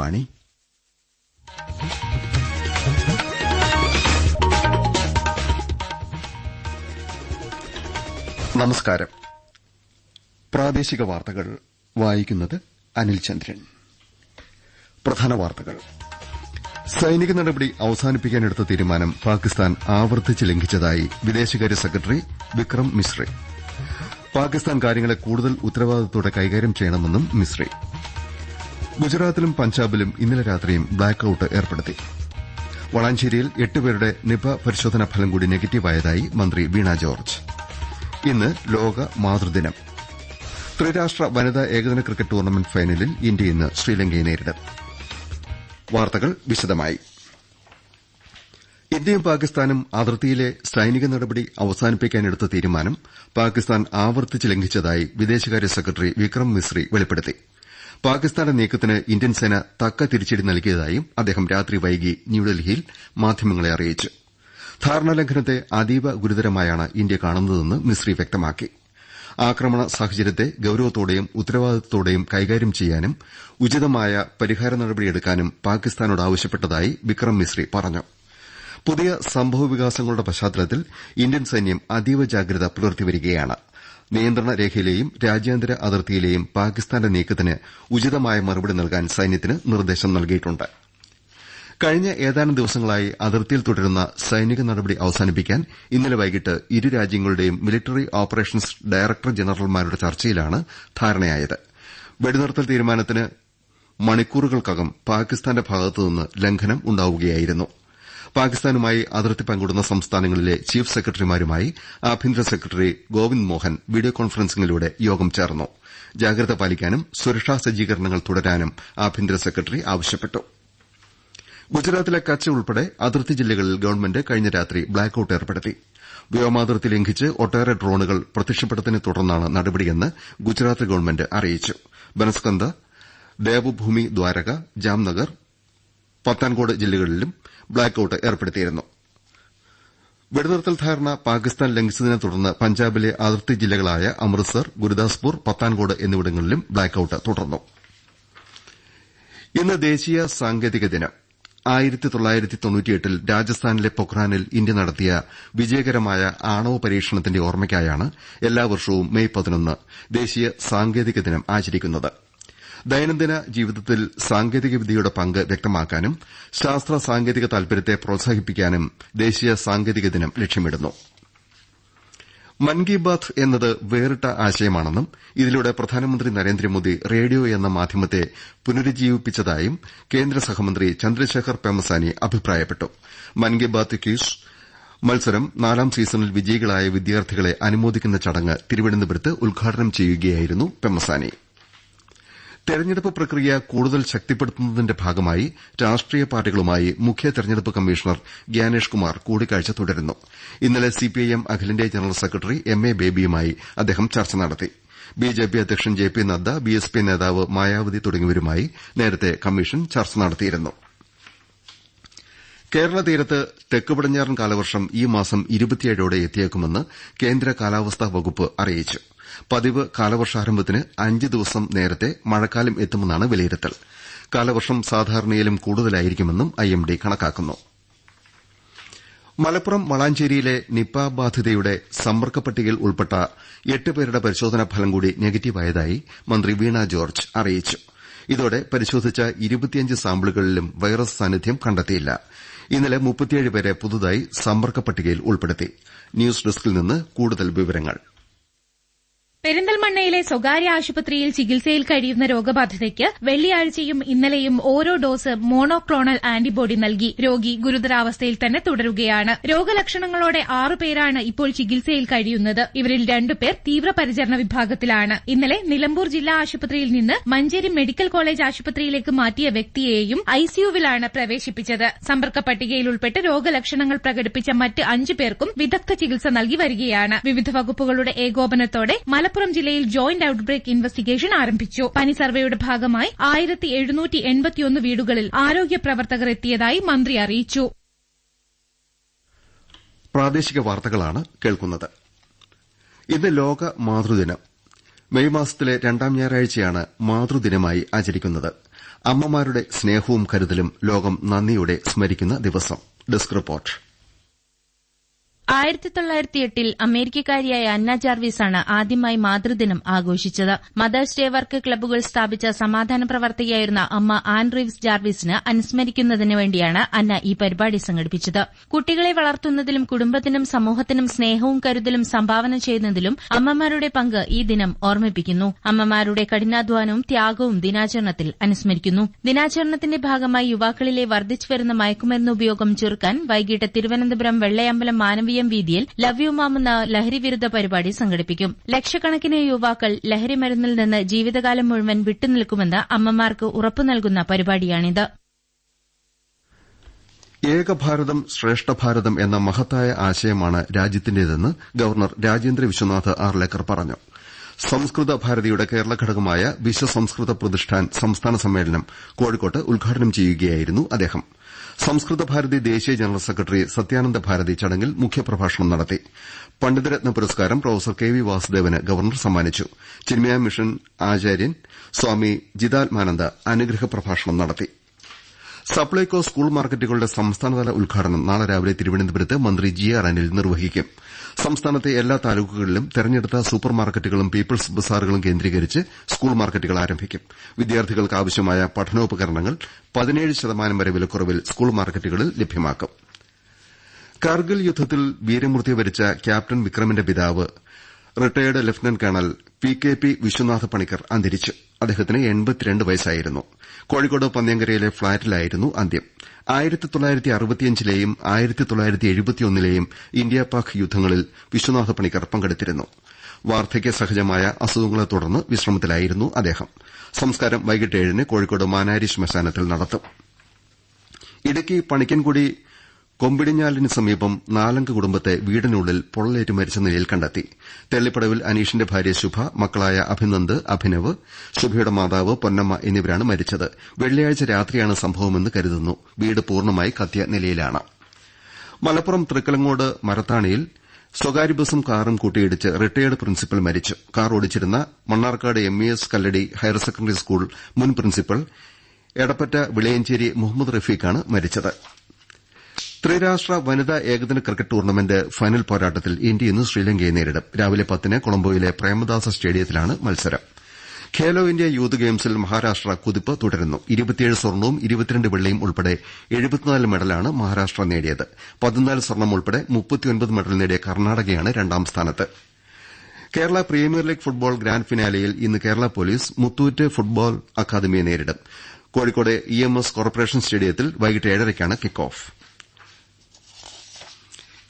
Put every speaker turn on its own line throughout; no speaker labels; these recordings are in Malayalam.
വാണി നമസ്കാരം പ്രാദേശിക വാർത്തകൾ വായിക്കുന്നത് അനിൽചന്ദ്രൻ പ്രധാന വാർത്തകൾ സൈനിക നടപടി അവസാനിപ്പിക്കാനെടുത്ത തീരുമാനം പാകിസ്ഥാൻ ആവർത്തിച്ച് ലംഘിച്ചതായി വിദേശകാര്യ സെക്രട്ടറി വിക്രം മിശ്രി പാകിസ്ഥാൻ കാര്യങ്ങളെ കൂടുതൽ ഉത്തരവാദിത്തോടെ കൈകാര്യം ചെയ്യണമെന്നും മിശ്രി ഗുജറാത്തിലും പഞ്ചാബിലും ഇന്നലെ രാത്രിയും ഔട്ട് ഏർപ്പെടുത്തി വളാഞ്ചേരിയിൽ എട്ടുപേരുടെ നിപ പരിശോധനാ ഫലം കൂടി നെഗറ്റീവായതായി മന്ത്രി വീണ ജോർജ് ഇന്ന് ലോക മാതൃദിനം ത്രിരാഷ്ട്ര വനിതാ ഏകദിന ക്രിക്കറ്റ് ടൂർണമെന്റ് ഫൈനലിൽ ഇന്ത്യ ഇന്ന് ശ്രീലങ്കയെ നേരിടും വാർത്തകൾ വിശദമായി ഇന്ത്യയും പാകിസ്ഥാനും അതിർത്തിയിലെ സൈനിക നടപടി അവസാനിപ്പിക്കാനെടുത്ത തീരുമാനം പാകിസ്ഥാൻ ആവർത്തിച്ച് ലംഘിച്ചതായി വിദേശകാര്യ സെക്രട്ടറി വിക്രം മിശ്രി വെളിപ്പെടുത്തിയിരുന്നു പാകിസ്ഥാന്റെ നീക്കത്തിന് ഇന്ത്യൻ സേന തക്ക തിരിച്ചടി നൽകിയതായും അദ്ദേഹം രാത്രി വൈകി ന്യൂഡൽഹിയിൽ മാധ്യമങ്ങളെ അറിയിച്ചു ധാരണാലംഘനത്തെ അതീവ ഗുരുതരമായാണ് ഇന്ത്യ കാണുന്നതെന്ന് മിസ്രി വ്യക്തമാക്കി ആക്രമണ സാഹചര്യത്തെ ഗൌരവത്തോടെയും ഉത്തരവാദിത്തത്തോടെയും കൈകാര്യം ചെയ്യാനും ഉചിതമായ പരിഹാര നടപടിയെടുക്കാനും പാകിസ്ഥാനോട് ആവശ്യപ്പെട്ടതായി വിക്രം മിസ്രി പറഞ്ഞു പുതിയ സംഭവവികാസങ്ങളുടെ പശ്ചാത്തലത്തിൽ ഇന്ത്യൻ സൈന്യം അതീവ ജാഗ്രത പുലർത്തിവരികയാണ്ട് നിയന്ത്രണ രേഖയിലെയും രാജ്യാന്തര അതിർത്തിയിലെയും പാകിസ്ഥാന്റെ നീക്കത്തിന് ഉചിതമായ മറുപടി നൽകാൻ സൈന്യത്തിന് നിർദ്ദേശം നൽകിയിട്ടുണ്ട് കഴിഞ്ഞ ഏതാനും ദിവസങ്ങളായി അതിർത്തിയിൽ തുടരുന്ന സൈനിക നടപടി അവസാനിപ്പിക്കാൻ ഇന്നലെ വൈകിട്ട് ഇരു രാജ്യങ്ങളുടെയും മിലിറ്ററി ഓപ്പറേഷൻസ് ഡയറക്ടർ ജനറൽമാരുടെ ചർച്ചയിലാണ് ധാരണയായത് വെടിനിർത്തൽ തീരുമാനത്തിന് മണിക്കൂറുകൾക്കകം പാകിസ്ഥാന്റെ ഭാഗത്തുനിന്ന് ലംഘനം ഉണ്ടാവുകയായിരുന്നു പാകിസ്ഥാനുമായി അതിർത്തി പങ്കിടുന്ന സംസ്ഥാനങ്ങളിലെ ചീഫ് സെക്രട്ടറിമാരുമായി ആഭ്യന്തര സെക്രട്ടറി ഗോവിന്ദ് മോഹൻ വീഡിയോ കോൺഫറൻസിംഗിലൂടെ യോഗം ചേർന്നു ജാഗ്രത പാലിക്കാനും സുരക്ഷാ സജ്ജീകരണങ്ങൾ തുടരാനും ആഭ്യന്തര സെക്രട്ടറി ആവശ്യപ്പെട്ടു ഗുജറാത്തിലെ കച്ച് ഉൾപ്പെടെ അതിർത്തി ജില്ലകളിൽ ഗവൺമെന്റ് കഴിഞ്ഞ രാത്രി ഔട്ട് ഏർപ്പെടുത്തി വ്യോമാതിർത്തി ലംഘിച്ച് ഒട്ടേറെ ഡ്രോണുകൾ പ്രത്യക്ഷപ്പെട്ടതിനെ തുടർന്നാണ് നടപടിയെന്ന് ഗുജറാത്ത് ഗവൺമെന്റ് അറിയിച്ചു ബനസ്കന്ദ ദേവഭൂമി ദ്വാരക ജാംനഗർ പത്താൻകോട് ജില്ലകളിലും ബ്ലാക്ക് ഔട്ട് ഏർപ്പെടുത്തിയിരുന്നു വെടിനിർത്തൽ ധാരണ പാകിസ്ഥാൻ ലംഘിച്ചതിനെ തുടർന്ന് പഞ്ചാബിലെ അതിർത്തി ജില്ലകളായ അമൃത്സർ ഗുരുദാസ്പൂർ പത്താൻകോട് എന്നിവിടങ്ങളിലും ബ്ലാക്ക് ഔട്ട് തുടർന്നു ഇന്ന് ദേശീയ സാങ്കേതിക ദിനം രാജസ്ഥാനിലെ പൊഖ്റാനിൽ ഇന്ത്യ നടത്തിയ വിജയകരമായ ആണവ പരീക്ഷണത്തിന്റെ ഓർമ്മയ്ക്കായാണ് എല്ലാ വർഷവും മെയ് പതിനൊന്ന് ദേശീയ സാങ്കേതിക ദിനം ആചരിക്കുന്നത് ദൈനംദിന ജീവിതത്തിൽ സാങ്കേതിക വിദ്യയുടെ പങ്ക് വ്യക്തമാക്കാനും ശാസ്ത്ര സാങ്കേതിക താൽപര്യത്തെ പ്രോത്സാഹിപ്പിക്കാനും ദേശീയ സാങ്കേതിക ദിനം ലക്ഷ്യമിടുന്നു മൻ കി ബാത് എന്നത് വേറിട്ട ആശയമാണെന്നും ഇതിലൂടെ പ്രധാനമന്ത്രി നരേന്ദ്രമോദി റേഡിയോ എന്ന മാധ്യമത്തെ പുനരുജ്ജീവിപ്പിച്ചതായും കേന്ദ്ര സഹമന്ത്രി ചന്ദ്രശേഖർ പെമസാനി അഭിപ്രായപ്പെട്ടു മൻ കി ബാത് ക്യൂസ് മത്സരം നാലാം സീസണിൽ വിജയികളായ വിദ്യാർത്ഥികളെ അനുമോദിക്കുന്ന ചടങ്ങ് തിരുവനന്തപുരത്ത് ഉദ്ഘാടനം ചെയ്യുകയായിരുന്നു പെമസാനി തെരഞ്ഞെടുപ്പ് പ്രക്രിയ കൂടുതൽ ശക്തിപ്പെടുത്തുന്നതിന്റെ ഭാഗമായി രാഷ്ട്രീയ പാർട്ടികളുമായി മുഖ്യ തെരഞ്ഞെടുപ്പ് കമ്മീഷണർ ഗ്യാനേഷ് കുമാർ കൂടിക്കാഴ്ച തുടരുന്നു ഇന്നലെ സിപിഐഎം അഖിലേന്ത്യാ ജനറൽ സെക്രട്ടറി എം എ ബേബിയുമായി അദ്ദേഹം ചർച്ച നടത്തി ബിജെപി അധ്യക്ഷൻ ജെ പി നദ്ദ ബിഎസ്പി നേതാവ് മായാവതി തുടങ്ങിയവരുമായി നേരത്തെ കമ്മീഷൻ ചർച്ച നടത്തിയിരുന്നു കേരള തീരത്ത് തെക്ക് പടിഞ്ഞാറൻ കാലവർഷം ഈ മാസം ഇരുപത്തിയേഴോടെ എത്തിയേക്കുമെന്ന് കേന്ദ്ര കാലാവസ്ഥാ വകുപ്പ് അറിയിച്ചു പതിവ് കാലവർഷാരംഭത്തിന് അഞ്ച് ദിവസം നേരത്തെ മഴക്കാലം എത്തുമെന്നാണ് വിലയിരുത്തൽ കാലവർഷം സാധാരണയിലും കൂടുതലായിരിക്കുമെന്നും ഐഎംഡി കണക്കാക്കുന്നു മലപ്പുറം വളാഞ്ചേരിയിലെ നിപ ബാധിതയുടെ സമ്പർക്ക പട്ടികയിൽ ഉൾപ്പെട്ട എട്ട് പേരുടെ പരിശോധനാ ഫലം കൂടി നെഗറ്റീവായതായി മന്ത്രി വീണ ജോർജ് അറിയിച്ചു ഇതോടെ പരിശോധിച്ച ഇരുപത്തിയഞ്ച് സാമ്പിളുകളിലും വൈറസ് സാന്നിധ്യം കണ്ടെത്തിയില്ല ഇന്നലെ മുപ്പത്തിയേഴ് പേരെ പുതുതായി സമ്പർക്ക പട്ടികയിൽ ഉൾപ്പെടുത്തി ന്യൂസ് ഡെസ്കിൽ നിന്ന് കൂടുതൽ വിവരങ്ങൾ
പെരിന്തൽമണ്ണയിലെ സ്വകാര്യ ആശുപത്രിയിൽ ചികിത്സയിൽ കഴിയുന്ന രോഗബാധിതയ്ക്ക് വെള്ളിയാഴ്ചയും ഇന്നലെയും ഓരോ ഡോസ് മോണോക്ലോണൽ ആന്റിബോഡി നൽകി രോഗി ഗുരുതരാവസ്ഥയിൽ തന്നെ തുടരുകയാണ് രോഗലക്ഷണങ്ങളോടെ ആറു പേരാണ് ഇപ്പോൾ ചികിത്സയിൽ കഴിയുന്നത് ഇവരിൽ രണ്ടുപേർ തീവ്രപരിചരണ വിഭാഗത്തിലാണ് ഇന്നലെ നിലമ്പൂർ ജില്ലാ ആശുപത്രിയിൽ നിന്ന് മഞ്ചേരി മെഡിക്കൽ കോളേജ് ആശുപത്രിയിലേക്ക് മാറ്റിയ വ്യക്തിയെയും ഐസിയുവിലാണ് പ്രവേശിപ്പിച്ചത് സമ്പർക്ക പട്ടികയിൽ ഉൾപ്പെട്ട് രോഗലക്ഷണങ്ങൾ പ്രകടിപ്പിച്ച മറ്റ് അഞ്ചു പേർക്കും വിദഗ്ധ ചികിത്സ നൽകി വരികയാണ് വിവിധ വകുപ്പുകളുടെ ഏകോപനത്തോടെ മല മലപ്പുറം ജില്ലയിൽ ജോയിന്റ് ഔട്ട്ബ്രേക്ക് ഇൻവെസ്റ്റിഗേഷൻ ആരംഭിച്ചു പനി സർവേയുടെ ഭാഗമായി ആയിരത്തി എഴുന്നൂറ്റി എൺപത്തിയൊന്ന് വീടുകളിൽ ആരോഗ്യ പ്രവർത്തകർ എത്തിയതായി മന്ത്രി അറിയിച്ചു
പ്രാദേശിക വാർത്തകളാണ് കേൾക്കുന്നത് ഇന്ന് ലോക മാതൃദിനം മെയ് മാസത്തിലെ രണ്ടാം ഞായറാഴ്ചയാണ് മാതൃദിനമായി ആചരിക്കുന്നത് അമ്മമാരുടെ സ്നേഹവും കരുതലും ലോകം നന്ദിയോടെ സ്മരിക്കുന്ന ദിവസം ഡെസ്ക് റിപ്പോർട്ട്
ആയിരത്തി തൊള്ളായിരത്തി എട്ടിൽ അമേരിക്കക്കാരിയായ അന്ന ജാർവീസാണ് ആദ്യമായി മാതൃദിനം ആഘോഷിച്ചത് മദേഴ്സ് ഡേ വർക്ക് ക്ലബ്ബുകൾ സ്ഥാപിച്ച സമാധാന പ്രവർത്തകയായിരുന്ന അമ്മ ആൻഡ്രീവ്സ് ജാർവീസിന് ജാർവിസിന് അനുസ്മരിക്കുന്നതിന് വേണ്ടിയാണ് അന്ന ഈ പരിപാടി സംഘടിപ്പിച്ചത് കുട്ടികളെ വളർത്തുന്നതിലും കുടുംബത്തിനും സമൂഹത്തിനും സ്നേഹവും കരുതലും സംഭാവന ചെയ്യുന്നതിലും അമ്മമാരുടെ പങ്ക് ഈ ദിനം ഓർമ്മിപ്പിക്കുന്നു അമ്മമാരുടെ കഠിനാധ്വാനവും ത്യാഗവും ദിനാചരണത്തിൽ അനുസ്മരിക്കുന്നു ദിനാചരണത്തിന്റെ ഭാഗമായി യുവാക്കളിലെ വർദ്ധിച്ചുവരുന്ന മയക്കുമരുന്ന് ഉപയോഗം ചെറുക്കാൻ വൈകിട്ട് തിരുവനന്തപുരം വെള്ളയമ്പലം മാനവീയ എം വീതിയിൽ ലവ് യു മാം എന്ന ലഹരിവിരുദ്ധ പരിപാടി സംഘടിപ്പിക്കും ലക്ഷക്കണക്കിന് യുവാക്കൾ ലഹരി മരുന്നിൽ നിന്ന് ജീവിതകാലം മുഴുവൻ വിട്ടുനിൽക്കുമെന്ന് അമ്മമാർക്ക് ഉറപ്പു നൽകുന്ന പരിപാടിയാണിത്
ഏകഭാരതം ശ്രേഷ്ഠഭാരതം എന്ന മഹത്തായ ആശയമാണ് രാജ്യത്തിന്റേതെന്ന് ഗവർണർ രാജേന്ദ്ര വിശ്വനാഥ് ആർലേക്കർ പറഞ്ഞു സംസ്കൃത ഭാരതിയുടെ കേരള ഘടകമായ സംസ്കൃത പ്രതിഷ്ഠാൻ സംസ്ഥാന സമ്മേളനം കോഴിക്കോട്ട് ഉദ്ഘാടനം ചെയ്യുകയായിരുന്നു അദ്ദേഹം സംസ്കൃത ഭാരതി ദേശീയ ജനറൽ സെക്രട്ടറി സത്യാനന്ദ ഭാരതി ചടങ്ങിൽ മുഖ്യപ്രഭാഷണം നടത്തി പണ്ഡിതരത്ന പുരസ്കാരം പ്രൊഫസർ കെ വി വാസുദേവന് ഗവർണർ സമ്മാനിച്ചു ചിന്മയ മിഷൻ ആചാര്യൻ സ്വാമി ജിതാത്മാനന്ദ അനുഗ്രഹ പ്രഭാഷണം നടത്തി സപ്ലൈകോ സ്കൂൾ മാർക്കറ്റുകളുടെ സംസ്ഥാനതല ഉദ്ഘാടനം നാളെ രാവിലെ തിരുവനന്തപുരത്ത് മന്ത്രി ജി ആർ അനിൽ നിർവഹിക്കും സംസ്ഥാനത്തെ എല്ലാ താലൂക്കുകളിലും തെരഞ്ഞെടുത്ത സൂപ്പർ മാർക്കറ്റുകളും പീപ്പിൾസ് ബസാറുകളും കേന്ദ്രീകരിച്ച് സ്കൂൾ മാർക്കറ്റുകൾ ആരംഭിക്കും വിദ്യാർത്ഥികൾക്ക് ആവശ്യമായ പഠനോപകരണങ്ങൾ പതിനേഴ് ശതമാനം വരെ വിലക്കുറവിൽ സ്കൂൾ മാർക്കറ്റുകളിൽ ലഭ്യമാക്കും കാർഗിൽ യുദ്ധത്തിൽ വീരമൃത്യു വരിച്ച ക്യാപ്റ്റൻ വിക്രമിന്റെ പിതാവ് retired lieutenant colonel P K P Vishwanatha Panicker അന്തരിച്ചു അദ്ദേഹത്തിന് വയസ്സായിരുന്നു കോഴിക്കോട് പന്നിയങ്കരയിലെ ഫ്ളാറ്റിലായിരുന്നു അന്ത്യം തൊള്ളായിരത്തി എഴുപത്തിയൊന്നിലെയും ഇന്ത്യ പാക് യുദ്ധങ്ങളിൽ വിശ്വനാഥ പണിക്കർ പങ്കെടുത്തിരുന്നു വാർദ്ധക്യ സഹജമായ അസുഖങ്ങളെ തുടർന്ന് വിശ്രമത്തിലായിരുന്നു അദ്ദേഹം സംസ്കാരം വൈകിട്ട് ഏഴിന് കോഴിക്കോട് മാനാരി ശ്മശാനത്തിൽ നടത്തും ഇടുക്കി പണിക്കൻകുടി കൊമ്പിടിഞ്ഞാലിന് സമീപം നാലംഗ കുടുംബത്തെ വീടിനുള്ളിൽ പൊള്ളലേറ്റ് മരിച്ച നിലയിൽ കണ്ടെത്തി തെള്ളിപ്പടവിൽ അനീഷിന്റെ ഭാര്യ ശുഭ മക്കളായ അഭിനന്ദ് അഭിനവ് ശുഭയുടെ മാതാവ് പൊന്നമ്മ എന്നിവരാണ് മരിച്ചത് വെള്ളിയാഴ്ച രാത്രിയാണ് സംഭവമെന്ന് കരുതുന്നു വീട് പൂർണ്ണമായി കത്തിയ നിലയിലാണ് മലപ്പുറം തൃക്കലങ്ങോട് മരത്താണിയിൽ സ്വകാര്യ ബസും കാറും കൂട്ടിയിടിച്ച് റിട്ടയേർഡ് പ്രിൻസിപ്പൽ മരിച്ചു കാർ ഓടിച്ചിരുന്ന Mannarkkad M E S Kalladi higher secondary school മുൻ പ്രിൻസിപ്പൽ എടപ്പറ്റ വിളയഞ്ചേരി മുഹമ്മദ് റഫീഖാണ് മരിച്ചത് ത്രിരാഷ്ട്ര വനിതാ ഏകദിന ക്രിക്കറ്റ് ടൂർണമെന്റ് ഫൈനൽ പോരാട്ടത്തിൽ ഇന്ത്യ ഇന്ന് ശ്രീലങ്കയെ നേരിടും രാവിലെ പത്തിന് കൊളംബോയിലെ പ്രേമദാസ സ്റ്റേഡിയത്തിലാണ് മത്സരം ഖേലോ ഇന്ത്യ യൂത്ത് ഗെയിംസിൽ മഹാരാഷ്ട്ര കുതിപ്പ് തുടരുന്നു ഇരുപത്തിയേഴ് സ്വർണവും ഇരുപത്തിരണ്ട് വെള്ളിയും ഉൾപ്പെടെ എഴുപത്തിനാല് മെഡലാണ് മഹാരാഷ്ട്ര നേടിയത് പതിനാല് സ്വർണം ഉൾപ്പെടെ മുപ്പത്തിയൊൻപത് മെഡൽ നേടിയ കർണാടകയാണ് രണ്ടാം സ്ഥാനത്ത് Kerala premier league football grand ഫിനാലെയിൽ ഇന്ന് കേരള പോലീസ് മുത്തൂറ്റ് ഫുട്ബോൾ അക്കാദമിയെ നേരിടും Kozhikode E M S corporation സ്റ്റേഡിയത്തിൽ വൈകിട്ട് ഏഴരയ്ക്കാണ് കിക്കോഫ്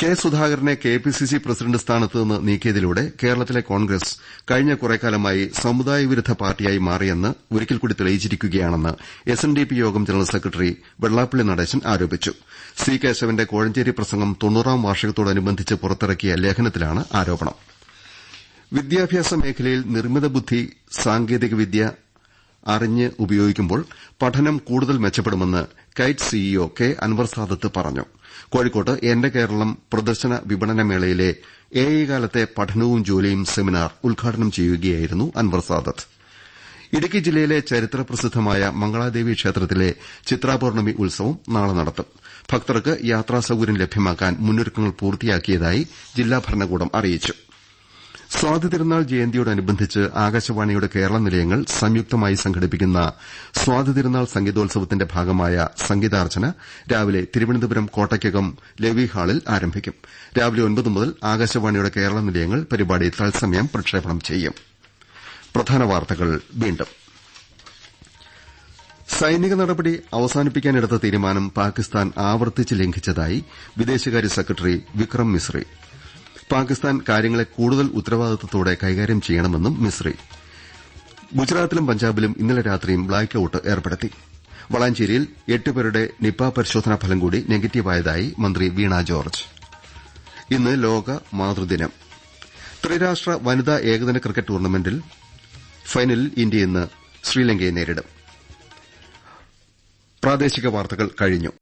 കെ സുധാകരനെ K P C C president സ്ഥാനത്ത് നിന്ന് നീക്കിയതിലൂടെ കേരളത്തിലെ കോൺഗ്രസ് കഴിഞ്ഞ കുറെക്കാലമായി സമുദായ വിരുദ്ധ പാർട്ടിയായി മാറിയെന്ന് ഒരിക്കൽ കൂടി തെളിയിച്ചിരിക്കുകയാണെന്ന് എസ് എൻ ഡി പി യോഗം ജനറൽ സെക്രട്ടറി വെള്ളാപ്പള്ളി നടേശൻ ആരോപിച്ചു സി കേശവന്റെ കോഴഞ്ചേരി പ്രസംഗം തൊണ്ണൂറാം വാർഷികത്തോടനുബന്ധിച്ച് പുറത്തിറക്കിയ ലേഖനത്തിലാണ് ആരോപണം വിദ്യാഭ്യാസ മേഖലയിൽ നിർമ്മിത ബുദ്ധി സാങ്കേതിക വിദ്യ അറിഞ്ഞ് ഉപയോഗിക്കുമ്പോൾ പഠനം കൂടുതൽ മെച്ചപ്പെടുമെന്ന് KITE CEO K Anwar Sadath പറഞ്ഞു കോഴിക്കോട്ട് എന്റെ കേരളം പ്രദർശന വിപണന മേളയിലെ എ ഐ കാലത്തെ പഠനവും ജോലിയും സെമിനാർ ഉദ്ഘാടനം ചെയ്യുകയായിരുന്നു അൻവർ സാദത്ത് ഇടുക്കി ജില്ലയിലെ ചരിത്ര പ്രസിദ്ധമായ മംഗളാദേവി ക്ഷേത്രത്തിലെ ചിത്രാപൌർണമി ഉത്സവം നാളെ നടത്തും ഭക്തർക്ക് യാത്രാ സൌകര്യം ലഭ്യമാക്കാൻ മുന്നൊരുക്കങ്ങൾ പൂർത്തിയാക്കിയതായി ജില്ലാ ഭരണകൂടം അറിയിച്ചു സ്വാതിതിരുനാൾ ജയന്തിയോടനുബന്ധിച്ച് ആകാശവാണിയുടെ കേരള നിലയങ്ങൾ സംയുക്തമായി സംഘടിപ്പിക്കുന്ന സ്വാതിതിരുനാൾ സംഗീതോത്സവത്തിന്റെ ഭാഗമായ സംഗീതാർച്ചന രാവിലെ തിരുവനന്തപുരം കോട്ടയ്ക്കകം ലെവി ഹാളിൽ ആരംഭിക്കും രാവിലെ ഒൻപത് മുതൽ ആകാശവാണിയുടെ കേരള നിലയങ്ങൾ പരിപാടി തത്സമയം പ്രക്ഷേപണം ചെയ്യും സൈനിക നടപടി അവസാനിപ്പിക്കാനെടുത്ത തീരുമാനം പാകിസ്ഥാൻ ആവർത്തിച്ച് ലംഘിച്ചതായി വിദേശകാര്യ സെക്രട്ടറി വിക്രം മിശ്രി പാകിസ്ഥാൻ കാര്യങ്ങളെ കൂടുതൽ ഉത്തരവാദിത്വത്തോടെ കൈകാര്യം ചെയ്യണമെന്നും മിസ്രി ഗുജറാത്തിലും പഞ്ചാബിലും ഇന്നലെ രാത്രിയും ബ്ലാക്ക് ഔട്ട് ഏർപ്പെടുത്തി വളാഞ്ചേരിയിൽ എട്ടുപേരുടെ നിപ പരിശോധനാ ഫലം കൂടി നെഗറ്റീവായതായി മന്ത്രി വീണ ജോർജ് ഇന്ന് ലോക മാതൃദിനം ത്രിരാഷ്ട്ര വനിതാ ഏകദിന ക്രിക്കറ്റ് ടൂർണമെന്റിൽ ഫൈനലിൽ ഇന്ത്യ ഇന്ന് ശ്രീലങ്കയെ നേരിടും